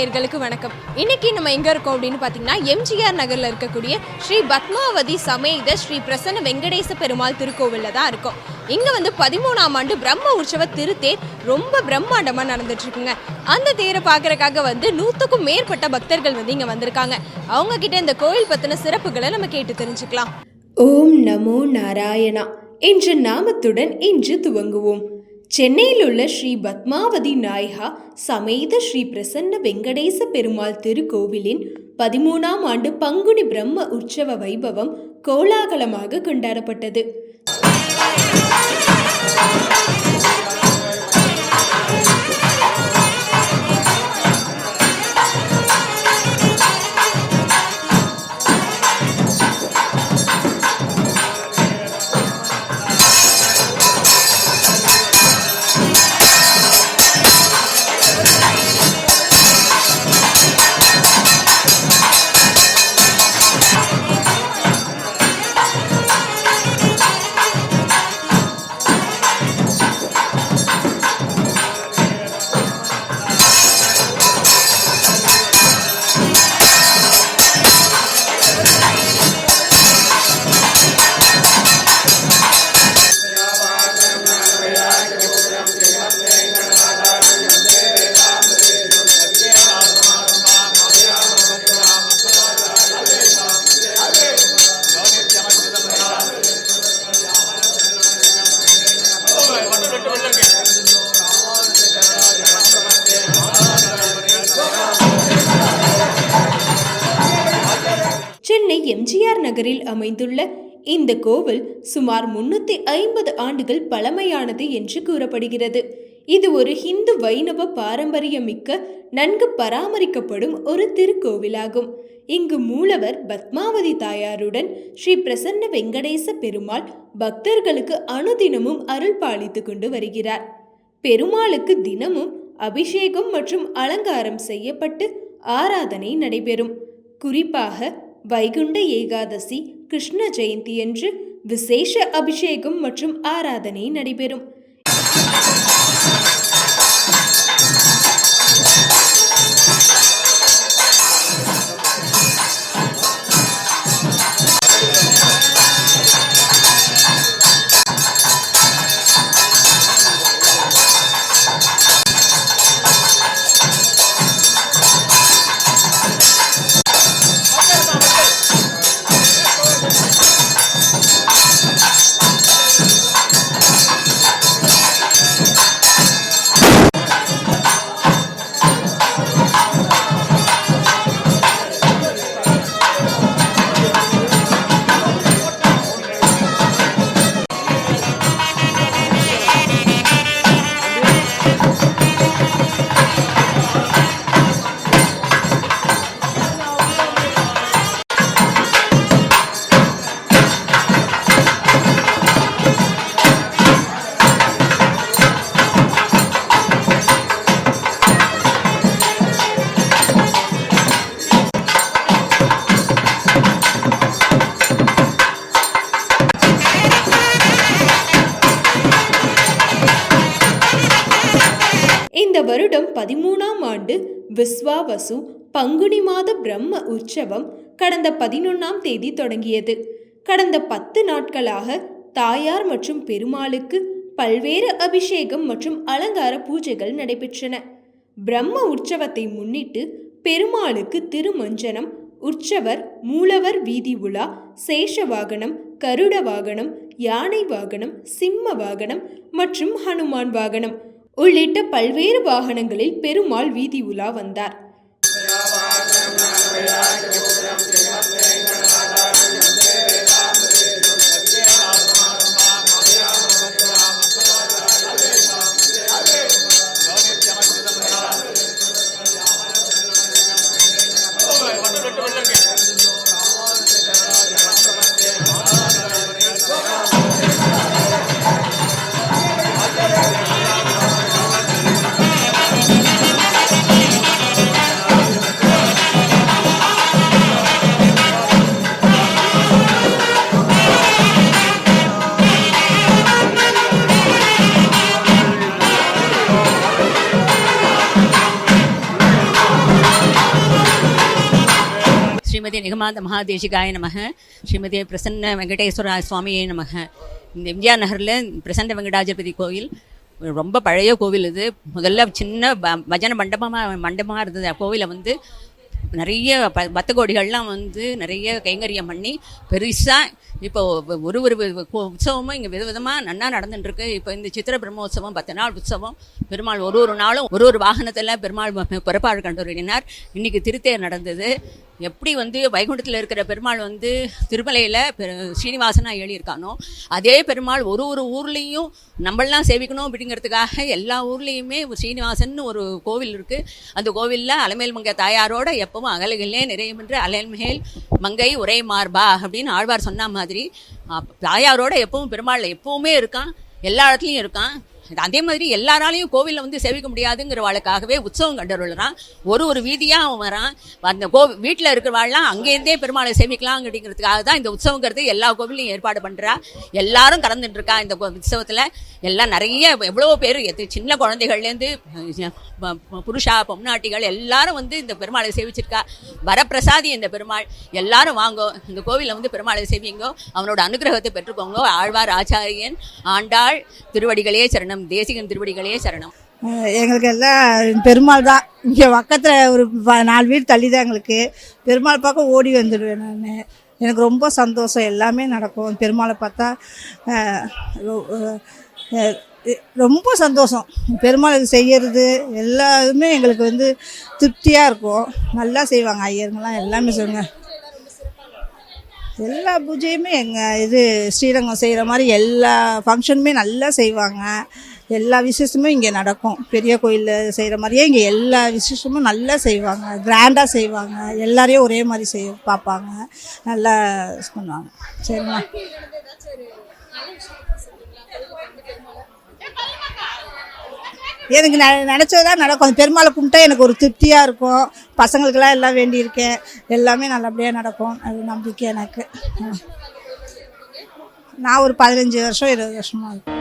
நேயர்களுக்கு வணக்கம். இன்னைக்கு நம்ம எங்க இருக்கோம் அப்படின்னு பாத்தீங்கன்னா எம்ஜிஆர் நகர்ல இருக்கக்கூடிய ஸ்ரீ பத்மாவதி சமேத ஸ்ரீ பிரசன்ன வெங்கடேச பெருமாள் திருக்கோவில்ல தான் இருக்கும். இங்க வந்து பதிமூணாம் ஆண்டு பிரம்ம உற்சவ திருத்தேர் ரொம்ப பிரம்மாண்டமா நடந்துட்டு இருக்குங்க அந்த தேரை பார்க்கறக்காக வந்து நூத்துக்கும் மேற்பட்ட பக்தர்கள் வந்து இங்க வந்திருக்காங்க. அவங்க கிட்ட இந்த கோயில் பத்தின சிறப்புகளை நம்ம கேட்டு தெரிஞ்சுக்கலாம். ஓம் நமோ நாராயணா. என்ற நாமத்துடன் இன்று துவங்குவோம். சென்னையில் உள்ள ஸ்ரீ பத்மாவதி நாயகா சமேத ஸ்ரீ பிரசன்ன வெங்கடேச பெருமாள் திருக்கோவிலின் பதிமூணாம் ஆண்டு பங்குனி பிரம்ம உற்சவ வைபவம் கோலாகலமாக கொண்டாடப்பட்டது. அமைந்துள்ள இந்த கோவில் சுமார் முன்னூத்தி ஐம்பது ஆண்டுகள் பழமையானது என்று கூறப்படுகிறது. இது ஒரு ஹிந்து வைணவ பாரம்பரியமிக்க நன்கு பராமரிக்கப்படும் ஒரு திருக்கோவிலாகும். இங்கு மூலவர் பத்மாவதி தாயாருடன் ஸ்ரீ பிரசன்ன வெங்கடேச பெருமாள் பக்தர்களுக்கு அனுதினமும் அருள் பாலித்து கொண்டு வருகிறார். பெருமாளுக்கு தினமும் அபிஷேகம் மற்றும் அலங்காரம் செய்யப்பட்டு ஆராதனை நடைபெறும். குறிப்பாக வைகுண்ட ஏகாதசி கிருஷ்ண ஜெயந்தி என்று விசேஷ அபிஷேகம் மற்றும் ஆராதனை நடைபெறும். பங்குனி மாத பிரம்ம உற்சவம் கடந்த பதினொன்றாம் தேதி தொடங்கியது. கடந்த பத்து நாட்களாக தாயார் மற்றும் பெருமாளுக்கு பல்வேறு அபிஷேகம் மற்றும் அலங்கார பூஜைகள் நடைபெற்றன. பிரம்ம உற்சவத்தை முன்னிட்டு பெருமாளுக்கு திருமஞ்சனம் உற்சவர் மூலவர் வீதி உலா சேஷ வாகனம் கருட வாகனம் யானை வாகனம் சிம்ம வாகனம் மற்றும் ஹனுமான் வாகனம் உள்ளிட்ட பல்வேறு வாகனங்களில் பெருமாள் வீதி உலா வந்தார். Hare Hare ஸ்ரீமதி நிகமாந்த மகாதேசிகாய நமக. ஸ்ரீமதி பிரசன்ன வெங்கடேஸ்வர சுவாமியே நமக. இந்த எம்ஜிஆர் நகரில் பிரசன்ன வெங்கடாஜபதி கோயில் ரொம்ப பழைய கோவில் இது. முதல்ல சின்ன ப- பஜனை மண்டபமாக மண்டபமாக இருந்தது. கோவிலை வந்து நிறைய ப பத்த கோடிகள்லாம் வந்து நிறைய கைங்கரியம் பண்ணி பெருசாக இப்போ ஒரு ஒரு வி- உற்சவமும் இங்கே விதவிதமாக நன்னா நடந்துட்டுருக்கு. இப்போ இந்த சித்திர பிரம்மோற்சவம் பத்து நாள் உற்சவம் பெருமாள் ஒரு ஒரு நாளும் ஒரு ஒரு வாகனத்தில் பெருமாள் ம- புறப்பாடு கண்டுவரினார் இன்றைக்கி திருத்தேர் நடந்தது. எப்படி வந்து வைகுண்டத்தில் இருக்கிற பெருமாள் வந்து திருமலையில் ஸ்ரீனிவாசனாக எழுதியிருக்கானோ அதே பெருமாள் ஒரு ஒரு ஊர்லேயும் நம்மளாம் சேவிக்கணும் அப்படிங்கிறதுக்காக எல்லா ஊர்லேயுமே ஸ்ரீனிவாசன் ஒரு கோவில் இருக்குது அந்த கோவிலில் அலமேல் மங்கை தாயாரோட எப்பவும் அகலகிலே நிறையமென்று அலமேல் மங்கை உரை மார்பா அப்படின்னு ஆழ்வார் சொன்ன மாதிரி தாயாரோட எப்பவும் பெருமாள் எப்பவுமே இருக்கான் எல்லா இடத்துலையும் இருக்கான். அதே மாதிரி எல்லாராலையும் கோவிலில் வந்து சேவிக்க முடியாதுங்கிறவாளுக்காகவே உற்சவம் கண்டருள்றான். ஒரு ஒரு வீதியாக அவன் வரான். அந்த கோ வீட்டில் இருக்கிறவாள்லாம் அங்கேருந்தே பெருமாளை சேவிக்கலாம் அப்படிங்கிறதுக்காக தான் இந்த உற்சவங்கிறது எல்லா கோவிலையும் ஏற்பாடு பண்ணுறா எல்லாரும் கலந்துட்டுருக்கா இந்த கோ- உற்சவத்தில். எல்லாம் நிறைய எவ்வளோ பேர் எத்தனை சின்ன குழந்தைகள்லேருந்து புருஷா பொம்னாட்டிகள் எல்லாரும் வந்து இந்த பெருமாளை சேவிச்சிருக்கா. வரப்பிரசாதி இந்த பெருமாள். எல்லாரும் வாங்கோ இந்த கோவிலில் வந்து பெருமாளை சேவிங்கோ. அவனோட அனுகிரகத்தை பெற்றுக்கோங்க. ஆழ்வார் ஆச்சாரியன் ஆண்டாள் திருவடிகளே சரணம் தேசிகன் திருவடிகளே சரணம். எங்களுக்கு எல்லாம் பெருமாள் தான். இங்கே பக்கத்தில் ஒரு நாலு வீடு தள்ளி தான் எங்களுக்கு. பெருமாள் பார்க்க ஓடி வந்துடுவேன் நான். எனக்கு ரொம்ப சந்தோஷம். எல்லாமே நடக்கும். பெருமாளை பார்த்தா ரொம்ப சந்தோஷம். பெருமாளுக்கு செய்கிறது எல்லாருமே எங்களுக்கு வந்து திருப்தியாக இருக்கும். நல்லா செய்வாங்க. ஐயருங்கெல்லாம் எல்லாமே சொல்லுங்க. எல்லா பூஜையுமே எங்கள் இது ஸ்ரீரங்கம் செய்கிற மாதிரி எல்லா ஃபங்க்ஷனுமே நல்லா செய்வாங்க. எல்லா விசேஷமும் இங்கே நடக்கும். பெரிய கோயிலில் செய்கிற மாதிரியே இங்கே எல்லா விசேஷமும் நல்லா செய்வாங்க. கிராண்டாக செய்வாங்க. எல்லாரையும் ஒரே மாதிரி செய் பார்ப்பாங்க. நல்லா பண்ணுவாங்க. சரிங்களா எனக்கு ந நினச்சதான் நடக்கும். பெருமாளை கும்பிட்டா எனக்கு ஒரு திருப்தியாக இருக்கும். பசங்களுக்கெல்லாம் எல்லாம் வேண்டியிருக்கேன். எல்லாமே நல்லபடியாக நடக்கும். அது நம்பிக்கை எனக்கு. நான் ஒரு பதினஞ்சு வருஷம் இருபது வருஷமாக இருக்கும்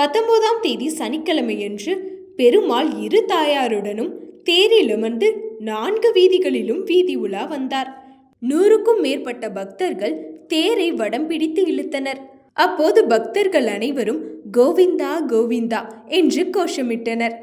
பத்தொன்பதாம் தேதி சனிக்கிழமையன்று பெருமாள் இரு தாயாருடனும் தேரில் அமர்ந்து நான்கு வீதிகளிலும் வீதி உலா வந்தார். நூறுக்கும் மேற்பட்ட பக்தர்கள் தேரை வடம் பிடித்து இழுத்தனர். அப்போது பக்தர்கள் அனைவரும் கோவிந்தா கோவிந்தா என்று கோஷமிட்டனர்.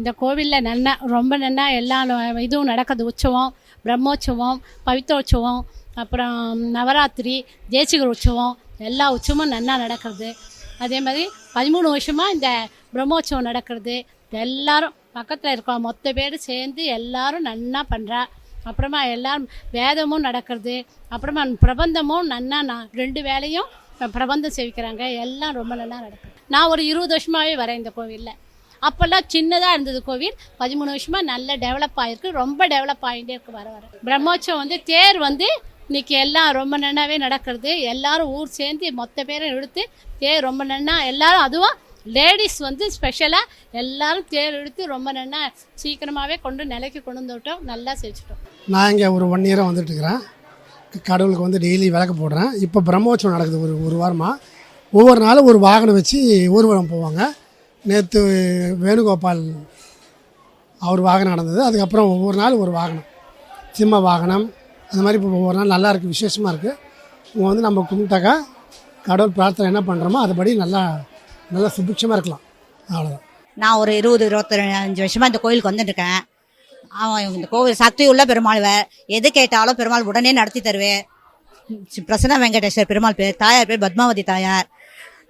இந்த கோவிலில் நன்னா ரொம்ப நன்னா எல்லா இதுவும் நடக்குது. உற்சவம் பிரம்மோற்சவம் பவித்ரோற்சவம் அப்புறம் நவராத்திரி தேசிகர் உற்சவம் எல்லா உற்சவமும் நன்னா நடக்கிறது. அதே மாதிரி பதிமூணு வருஷமாக இந்த பிரம்மோற்சவம் நடக்கிறது. எல்லாரும் பக்கத்தில் இருக்கோம் மொத்த பேர் சேர்ந்து எல்லாரும் நன்னா பண்ணுறா அப்புறமா எல்லாரும் வேதமும் நடக்கிறது. அப்புறமா பிரபந்தமும் நன்னா நான் ரெண்டு வேலையும் பிரபந்தம் செவிக்கிறாங்க. எல்லாம் ரொம்ப நல்லா நடக்குது. நான் ஒரு இருபது வருஷமாகவே வரேன் இந்த கோவிலில். அப்போல்லாம் சின்னதாக இருந்தது கோவில். பதிமூணு வருஷமாக நல்ல டெவலப் ஆகிருக்கு ரொம்ப டெவலப் ஆகிட்டே இருக்கு வர வர. பிரம்மோற்சவம் வந்து தேர் வந்து இன்னைக்கு எல்லாம் ரொம்ப நன்னாவே நடக்கிறது. எல்லாரும் ஊர் சேர்ந்து மொத்த பேரும் இழுத்து தேர் ரொம்ப நன்னா. எல்லாரும் அதுவும் லேடிஸ் வந்து ஸ்பெஷலாக எல்லாரும் தேர் இழுத்து ரொம்ப நன்னா சீக்கிரமாகவே கொண்டு நிலைக்கு கொண்டு வந்துவிட்டோம் நல்லா செஞ்சுட்டோம். நான் இங்கே ஒரு ஒன் இயராக வந்துட்டு இருக்கிறேன். கடவுளுக்கு வந்து டெய்லி விளக்கு போடுறேன். இப்போ பிரம்மோற்சவம் நடக்குது ஒரு ஒரு வாரமாக ஒவ்வொரு நாளும் ஒரு வாகனம் வச்சு ஊர்வலம் போவாங்க. நேற்று வேணுகோபால் அவர் வாகனம் நடந்தது. அதுக்கப்புறம் ஒவ்வொரு நாள் ஒரு வாகனம். சிம்ம வாகனம். அந்த மாதிரி இப்போ ஒவ்வொரு நாள் நல்லா இருக்குது விசேஷமாக இருக்குது இவங்க வந்து நம்ம கும்பிட்டாக்கா கடவுள் பிரார்த்தனை என்ன பண்ணுறோமோ அதுபடி நல்லா நல்லா சுபிக்ஷமாக இருக்கலாம். அவ்வளோதான் நான் ஒரு இருபது இருபத்தஞ்சு வருஷமாக இந்த கோயிலுக்கு வந்துட்டுருக்கேன். அவன் இந்த கோவில் சக்தி உள்ள பெருமாள் எது கேட்டாலும் பெருமாள் உடனே நடத்தி தருவேன். பிரசன்ன வெங்கடேஸ்வர் பெருமாள் பேர் தாயார் பேர் பத்மாவதி தாயார்.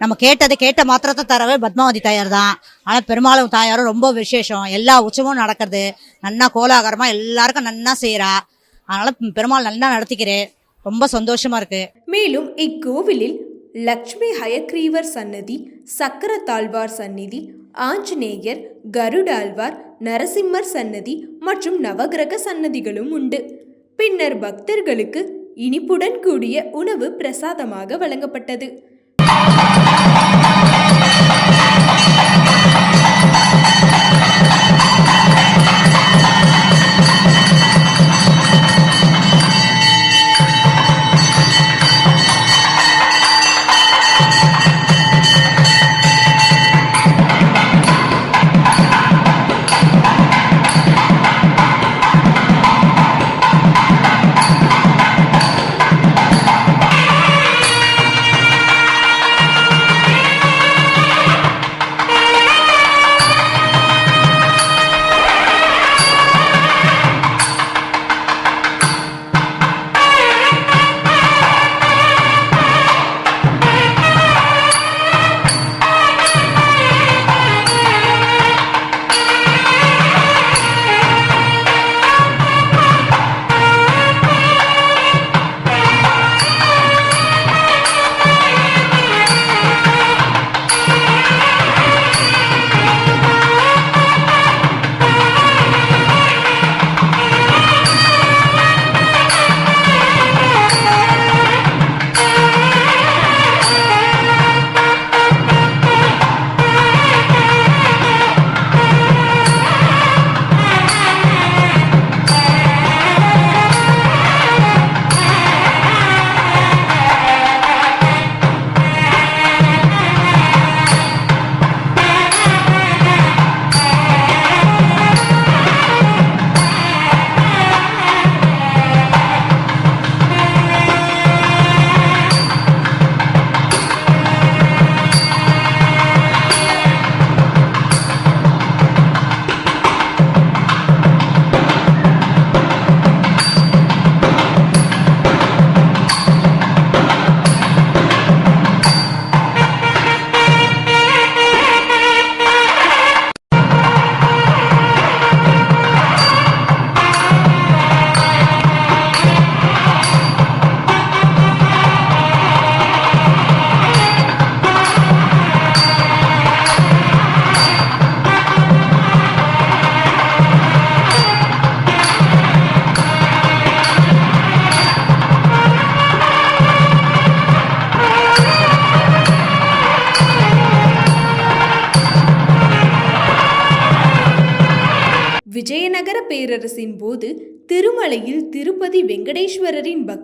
நம்ம கேட்டதை கேட்ட மாத்திரத்தை தரவே பத்மாவதி தாயார் தான் ஆனால் பெருமாளும் தாயாரும் ரொம்ப விசேஷம். எல்லா உற்சவமும் நடக்கிறது. நன்னா கோலாகரமாக எல்லாருக்கும் நன்னா செய்கிறா அதனால் பெருமாள் நல்லா நடத்திக்கிறேன் ரொம்ப சந்தோஷமா இருக்கு. மேலும் இக்கோவிலில் லக்ஷ்மி ஹயக்ரீவர் சன்னதி சக்கர தாழ்வார் சந்நிதி ஆஞ்சநேயர் கருடாழ்வார் நரசிம்மர் சன்னதி மற்றும் நவகிரக சன்னதிகளும் உண்டு. பின்னர் பக்தர்களுக்கு இனிப்புடன் கூடிய உணவு பிரசாதமாக வழங்கப்பட்டது.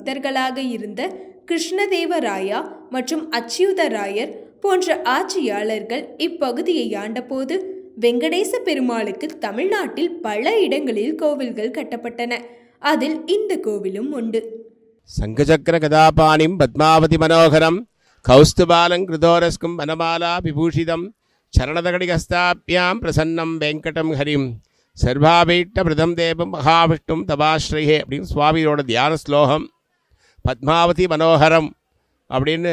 புத்தர்களாக இருந்த கிருஷ்ணதேவராயா மற்றும் அச்சுதராயர் போன்ற ஆட்சியாளர்கள் இப்பகுதியை ஆண்டபோது வெங்கடேச பெருமாளுக்கு தமிழ்நாட்டில் பல இடங்களில் கோவில்கள் கட்டப்பட்டன. அதில் இந்த கோவிலும் உண்டு. சங்கச்சக்கரகதாபாணிம் பத்மாவதி மனோகரம் கௌஸ்துபாலம் கிருதோரஸ்கும் வனமாலா விபூஷிதம் சரணதகடிகஸ்தாபியாம் பிரசன்னம் வெங்கடம் ஹரிம் சர்வாபீட்ட பிரதம் தேவம் மகாவிஷ்ணும் தபாஸ்ரயே அப்படின்னு சுவாமியோட தியான ஸ்லோகம். பத்மாவதி மனோகரம் அப்படின்னு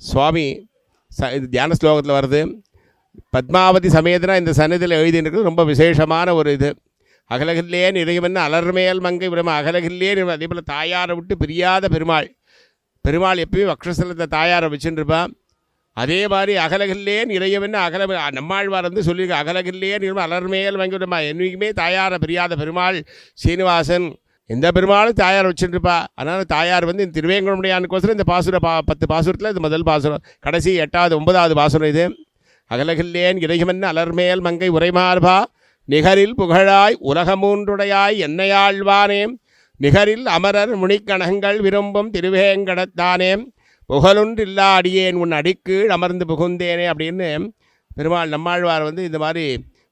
சுவாமி ச இது தியான ஸ்லோகத்தில் வருது. பத்மாவதி சமேதனா இந்த சன்னதியில் எழுதின்றது ரொம்ப விசேஷமான ஒரு இது. அகலகில்லே நிறையவன் அலர்மேல் மங்கை பிரம அகலகில்லே அதே போல் தாயாரை விட்டு பிரியாத பெருமாள். பெருமாள் எப்பயும் அக்ஷசலத்தை தாயாரை வச்சுருப்பான் அதே மாதிரி அகலகில்லே நிறையவன் அகல நம்மாழ்வார் வந்து சொல்லியிருக்க அகலகில்லே நிறைவன் அலர்மேல் மங்கை பிரமா என்றைக்குமே தாயாரை பிரியாத பெருமாள் சீனிவாசன். எந்த பெருமாளும் தாயார் வச்சுருப்பா அதனால் தாயார் வந்து இந்த திருவேங்கடமுடியானுக்கோசரம் இந்த பாசுர பா பத்து பாசுரத்தில் இது முதல் பாசுரம். கடைசி எட்டாவது ஒன்பதாவது பாசுரம் இது. அகலகில்லேன் இறைகமன் அலர்மேல் மங்கை உரைமார்பா. நிகரில் புகழாய் உலகமூன்றுடையாய் என்னையாழ்வானேம் நிகரில் அமரர் முனிக்கணங்கள் விரும்பும் திருவேங்கடத்தானேம் புகழுன்றில்லா அடியேன் உன் அடிக்கீழ் அமர்ந்து புகுந்தேனே அப்படின்னு பெருமாள் நம்மாழ்வார் வந்து இந்த மாதிரி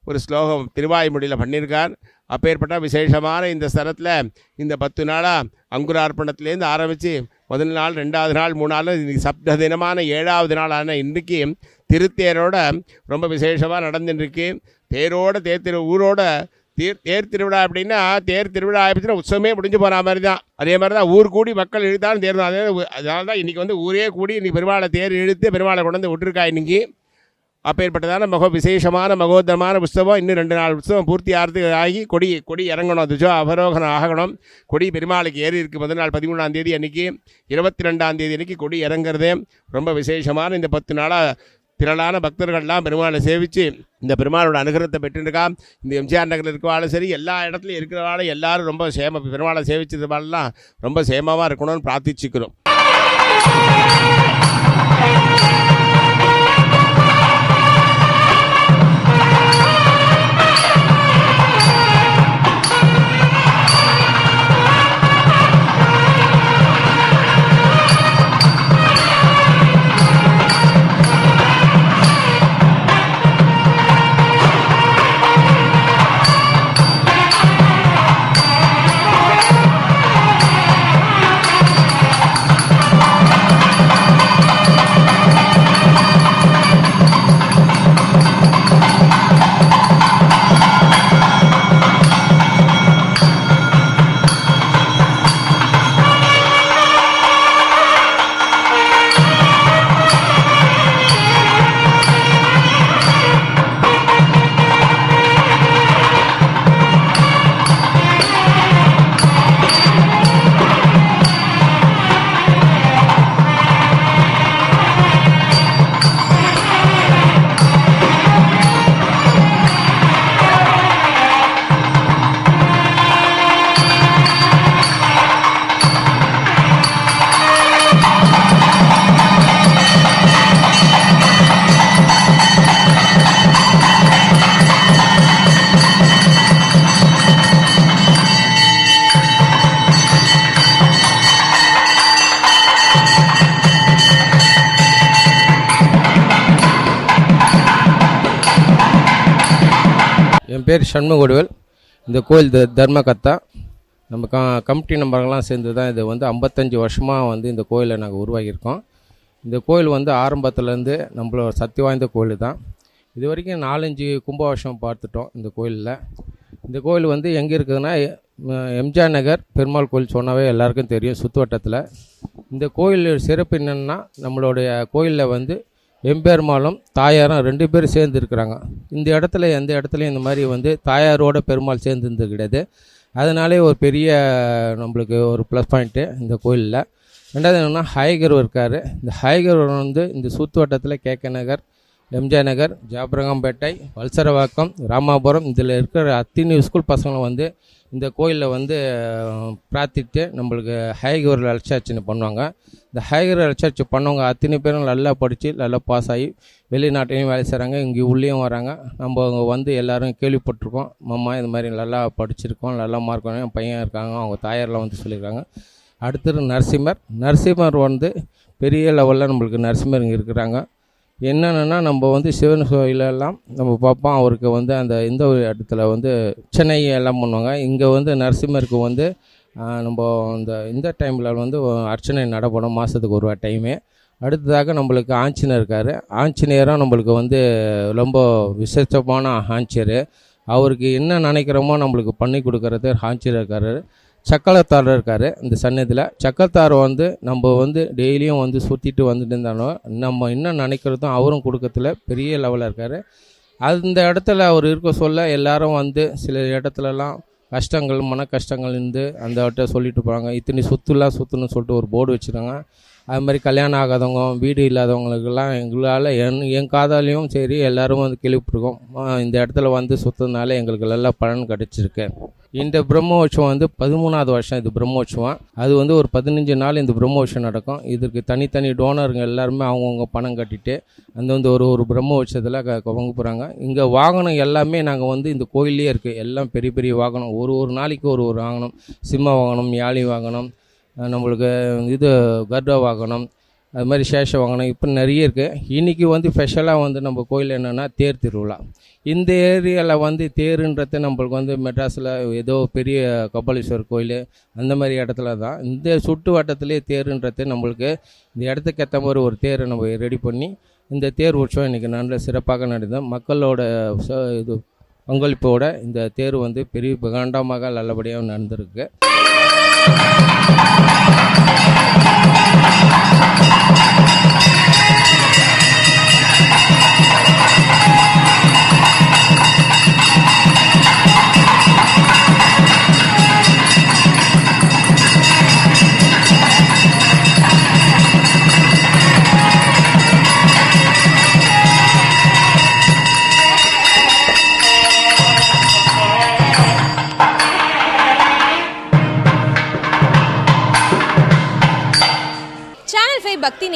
ஒரு ஸ்லோகம் திருவாய்மொழியில் பண்ணியிருக்கார். அப்பேற்பட்ட விசேஷமான இந்த ஸ்தலத்தில் இந்த பத்து நாளாக அங்குரார்ப்பணத்துலேருந்து ஆரம்பித்து முதல் நாள் ரெண்டாவது நாள் மூணாவது இன்னைக்கு சப்த தினமான ஏழாவது நாளான இன்றைக்கி திருத்தேரோட ரொம்ப விசேஷமாக நடந்துட்டுருக்கு தேரோட தேர் திரு ஊரோட தேர் தேர் திருவிழா அப்படின்னா தேர் திருவிழா ஆயிடுச்சுன்னா உற்சவமே முடிஞ்சு போகிற மாதிரி தான் அதே மாதிரி தான் ஊர் கூடி மக்கள் இழுத்தாலும் தேர் தான். அதே அதனால தான் இன்றைக்கி வந்து ஊரே கூடி இன்றைக்கி பெருமாளை தேர் இழுத்து பெருமாளை கொண்டு வந்து விட்டுருக்கா இன்றைக்கி அப்பேற்பட்டதான மகோ விசேஷமான மகோதரமான உற்சவம். இன்னும் ரெண்டு நாள் உற்சவம் பூர்த்தி ஆகிறதுக்கு ஆகி கொடி கொடி இறங்கணும். துஜோ அவரோகணம் ஆகணும். கொடி பெருமாளுக்கு ஏறி இருக்குது முதல் நாள் பதிமூணாம் தேதி அன்னைக்கு இருபத்தி ரெண்டாம் தேதி அன்னைக்கு கொடி இறங்குறது. ரொம்ப விசேஷமான இந்த பத்து நாளாக திரளான பக்தர்கள்லாம் பெருமாளை சேவித்து இந்த பெருமாளோட அனுகிரகத்தை பெற்றுருக்கா இந்த எம்ஜிஆர் நகரில் இருக்கிறவாலும் சரி எல்லா இடத்துலையும் இருக்கிறவாலும் எல்லாரும் ரொம்ப சேம பெருமாளை சேவிச்சதுவாளெல்லாம் ரொம்ப சேமமாக இருக்கணும்னு பிரார்த்திச்சுக்கிறோம். என் பேர் சண்முகடுவல் இந்த கோயில் த தர்மகத்தா நம்ம க கமிட்டி நம்பர்கள்லாம் சேர்ந்து தான் இது வந்து ஐம்பத்தஞ்சு வருஷமாக வந்து இந்த கோயிலை நாங்கள் உருவாக்கியிருக்கோம். இந்த கோயில் வந்து ஆரம்பத்துலேருந்து நம்மளோட சக்தி வாய்ந்த கோயில் தான். இது வரைக்கும் நாலஞ்சு கும்பாபிஷேகம் பார்த்துட்டோம் இந்த கோயிலில். இந்த கோயில் வந்து எங்கே இருக்குதுன்னா எம்ஜிஆர் நகர் பெருமாள் கோயில் சொன்னாவே எல்லாருக்கும் தெரியும் சுற்றுவட்டத்தில் இந்த கோயில் சிறப்பு என்னென்னா நம்மளுடைய கோயிலில் வந்து எம்பெருமாளும் தாயாரும் ரெண்டு பேரும் சேர்ந்து இருக்கிறாங்க இந்த இடத்துல எந்த இடத்துலையும் இந்த மாதிரி வந்து தாயாரோட பெருமாள் சேர்ந்து இருந்தது கிடையாது அதனாலே ஒரு பெரிய நம்மளுக்கு ஒரு ப்ளஸ் பாயிண்ட்டு இந்த கோயிலில். ரெண்டாவது என்னென்னா ஹைகர் இருக்கார். இந்த ஹைகர் வந்து இந்த சுற்று வட்டத்தில் கேகே நகர் எம்ஜே நகர் ஜாபரகம்பேட்டை வல்சரவாக்கம் ராமாபுரம் இதில் இருக்கிற அத்தினி ஸ்கூல் பசங்களும் வந்து இந்த கோயிலில் வந்து பிரார்த்திட்டு நம்மளுக்கு ஹைகர் அலட்சாட்சி பண்ணுவாங்க. இந்த ஹைகர் அலட்சாட்சி பண்ணவங்க அத்தனை பேரும் நல்லா படித்து நல்லா பாஸ் ஆகி வெளிநாட்டிலையும் வேலை செய்கிறாங்க இங்கே உள்ளேயும் வராங்க. நம்ம அவங்க வந்து எல்லாரும் கேள்விப்பட்டிருக்கோம். மாமா இது மாதிரி நல்லா படிச்சிருக்கோம் நல்லா மார்க் வாங்கி என் பையன் இருக்காங்க அவங்க தாயாரெலாம் வந்து சொல்லியிருக்காங்க. அடுத்தது நரசிம்மர். நரசிம்மர் வந்து பெரிய லெவலில் நம்மளுக்கு நரசிம்மர் இங்கே இருக்கிறாங்க. என்னென்னா நம்ம வந்து சிவன் கோயிலெல்லாம் நம்ம பார்ப்போம். அவருக்கு வந்து அந்த இந்த ஒரு இடத்துல வந்து சென்னை எல்லாம் பண்ணுவாங்க. இங்கே வந்து நரசிம்மருக்கு வந்து நம்ம இந்த இந்த டைமில் வந்து அர்ச்சனை நடப்படும் மாதத்துக்கு ஒரு டைமு. அடுத்ததாக நம்மளுக்கு ஆஞ்சநேயர் இருக்கார். ஆஞ்சநேயரும் நம்மளுக்கு வந்து ரொம்ப விசேஷமான ஆஞ்சர் அவருக்கு என்ன நினைக்கிறோமோ நம்மளுக்கு பண்ணி கொடுக்கறது ஆஞ்சநேயர் இருக்கார் சக்கரத்தார் இருக்கார் இந்த சன்னதியில் சக்கரத்தார் வந்து நம்ம வந்து டெய்லியும் வந்து சுற்றிட்டு வந்துட்டு இருந்தாலும் நம்ம என்ன நினைக்கிறதும் அவரும் கொடுக்கறதுல பெரிய லெவலில் இருக்கார். அந்த இடத்துல அவர் இருக்க சொல்ல எல்லாரும் வந்து சில இடத்துலலாம் கஷ்டங்கள் மன கஷ்டங்கள் இருந்து அந்த இடத்த சொல்லிட்டு போகிறாங்க இத்தனை சொத்துலாம் சொத்துன்னு சொல்லிட்டு ஒரு போர்டு வச்சுருக்காங்க. அது மாதிரி கல்யாணம் ஆகாதவங்க வீடு இல்லாதவங்களுக்கெல்லாம் எங்களால் என் என் காதாலையும் சரி எல்லோரும் வந்து கேள்விப்பட்டிருக்கோம். இந்த இடத்துல வந்து சுத்ததுனால எங்களுக்கு நல்ல பலன் கிடச்சிருக்கு. இந்த பிரம்மோற்சவம் வந்து பதிமூணாவது வருஷம் இது பிரம்மோற்சவம். அது வந்து ஒரு பதினஞ்சு நாள் இந்த பிரம்மோற்சவம் நடக்கும். இதற்கு தனித்தனி டோனருங்க எல்லாருமே அவங்கவுங்க பணம் கட்டிட்டு அந்த வந்து ஒரு ஒரு பிரம்மோற்சவத்தில் க பங்கு போகிறாங்க இங்கே வாகனம் எல்லாமே நாங்கள் வந்து இந்த கோயிலே இருக்குது எல்லாம் பெரிய பெரிய வாகனம். ஒரு ஒரு நாளைக்கு ஒரு ஒரு வாகனம். சிம்ம வாகனம் யாழி வாகனம் நம்மளுக்கு இது கர்டா வாகனம் அது மாதிரி சேஷ வாகனம் இப்போ நிறைய இருக்குது இன்றைக்கி வந்து ஸ்பெஷலாக வந்து நம்ம கோயில் என்னென்னா தேர் திருவிழா. இந்த ஏரியாவில் வந்து தேருன்றது நம்மளுக்கு வந்து மெட்ராஸில் ஏதோ பெரிய கபாலீஸ்வரர் கோயில் அந்த மாதிரி இடத்துல தான். இந்த சுட்டு வட்டத்திலே தேருன்றது நம்மளுக்கு இந்த இடத்துக்கு ஏற்ற மாதிரி ஒரு தேரை நம்ம ரெடி பண்ணி இந்த தேர் உற்சவம் இன்றைக்கி நல்ல சிறப்பாக நடந்தோம் மக்களோட ச- இது பங்களிப்போட இந்த தேர் வந்து பெரிய பிரகாண்டமாக நல்லபடியாக நடந்திருக்கு.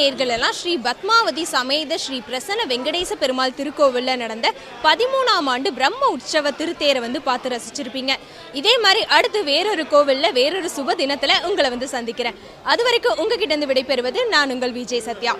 நேர்கள் எல்லாம் ஸ்ரீ பத்மாவதி சமேத ஸ்ரீ பிரசன்ன வெங்கடேச பெருமாள் திருக்கோவிலில் நடந்த பதிமூணாம் ஆண்டு பிரம்ம உற்சவ திருத்தேரை வந்து பார்த்து ரசிச்சிருப்பீங்க. இதே மாதிரி அடுத்து வேறொரு கோவிலில் வேறொரு சுப தினத்தில் உங்களை வந்து சந்திக்கிறேன். அது வரைக்கும் உங்ககிட்ட இருந்து விடைபெறுவது நான் உங்கள் விஜய் சத்யா.